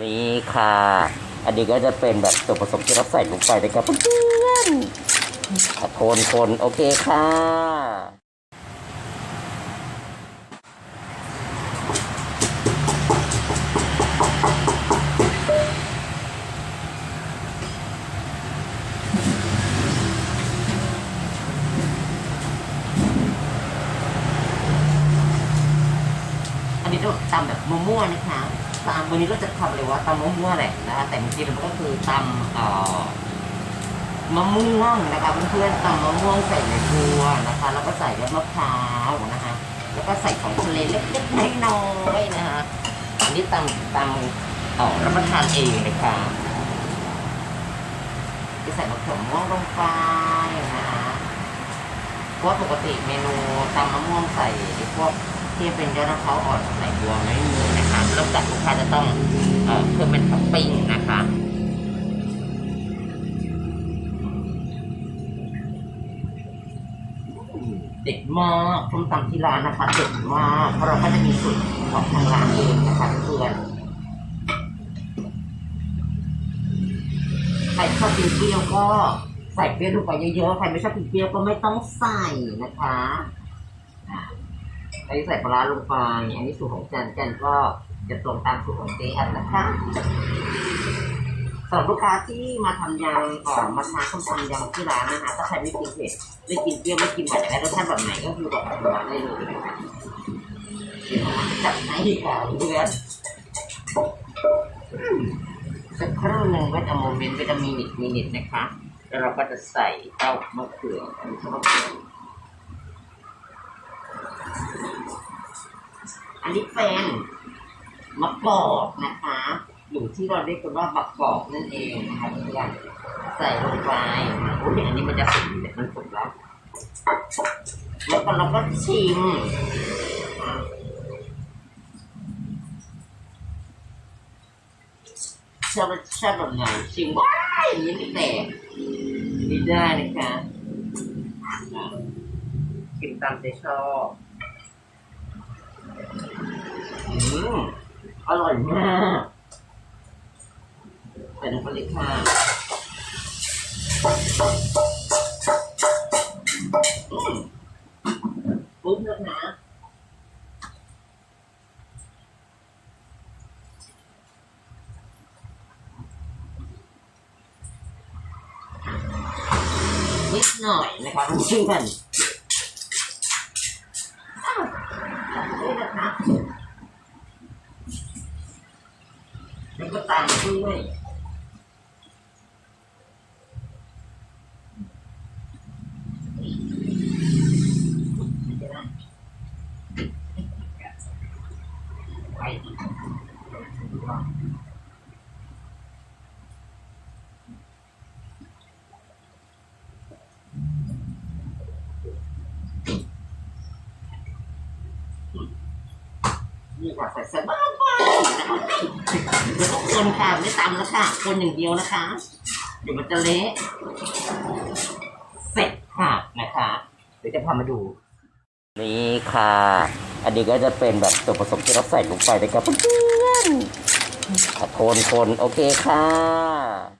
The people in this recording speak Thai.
นี่ค่ะ อันนี้ก็จะเป็นแบบส่วนผสมที่เราใส่ลงไปนะครับเพื่อนๆอะคนคนโอเคค่ะ อันนี้เราตำแบบมั่วๆนะคะ ตำวันนี้เราจะทำเลยว่าตำมั่วๆแหละนะคะแต่จริงๆมันก็คือตำเอ่อมะม่วงนะคะเพื่อนๆตำมะม่วงใส่ในบัวนะคะ แล้วก็ใส่ยอดมะพร้าวนะคะแล้วก็ใส่ของทะเลเล็กๆน้อยๆนะคะอันนี้ตำตำเอ่อรับประทานเองนะคะจะใส่มะเขือม่วงลงไปนะคะเพราะปกติเมนูตำมะม่วงใส่พวกที่เป็นยอดมะพร้าวอ่อนใส่บัวไม่มี นอกจากลูกค้าจะต้องเอ่อเพิ่มเป็นท็อปปิ้งนะคะเด็ดมากส้มตำที่ร้านนะคะเด็ดมากเพราะเราก็จะมีสูตรของทางร้านเองนะคะเพื่อนใครชอบกินเปรี้ยวก็ใส่เปรี้ยวลงไปเยอะๆ ใครไม่ชอบกินเปรี้ยวก็ไม่ต้องใส่นะคะอันนี้ใส่ปลาร้าลงไป อันนี้สูตรของจันจันก็ จะตรงตามสูตรของเจอนนะคะสำหรับลูกค้าที่มาทำยำเอ่อมาทานส้มตำยำที่ร้านนะคะถ้าใครไม่กินเผ็ดไม่กินเปรี้ยวไม่กินหวานอยากได้รสชาติแบบไหนก็คือแบอกทางร้านได้เลยนะคะเดี๋ยวเราจะจัดให้ค่ะเพื่อนสักครู่หนึ่งเวทโมเมนต์เวทามินิตมินิตนะคะ แล้วเราก็จะใส่เต้ามะเขืออันนี้มะเขืออันนี้เป็น มะกอกนะคะอยู่ที่เราเรียกกันว่าบักกอกนั่นเองนะคะเพื่อนใส่ลงไปโอ้ยอันนี้มันจะสุกเดี๋ยมันสุกแล้วแล้วก็เราก็ชิมชอบชอบแบบไหนชิมว้ายอย่างนี้ไม่แตกไม่ได้นะคะอะชิมตามใจชอบอืม อร่อยมากใส่ลงไปเลยค่ะปุ๊บแล้วนะนิดหน่อยนะคะคุณชื่อกันอ้าวนี่นะคะ แล้วก็ตามด้วย นี่ค่ะใส่สบายไปนะคะเดี๋ยวก็คนค่ะไม่ตำแล้วค่ะ คนอย่างเดียวนะคะ เดี๋ยวมันจะเละเสร็จค่ะนะคะ เดี๋ยวจะพามาดู นี่ค่ะ อันนี้ก็จะเป็นแบบส่วนผสมที่เราใส่ลงไปนะครับเพื่อนๆอะคนคนโอเคค่ะ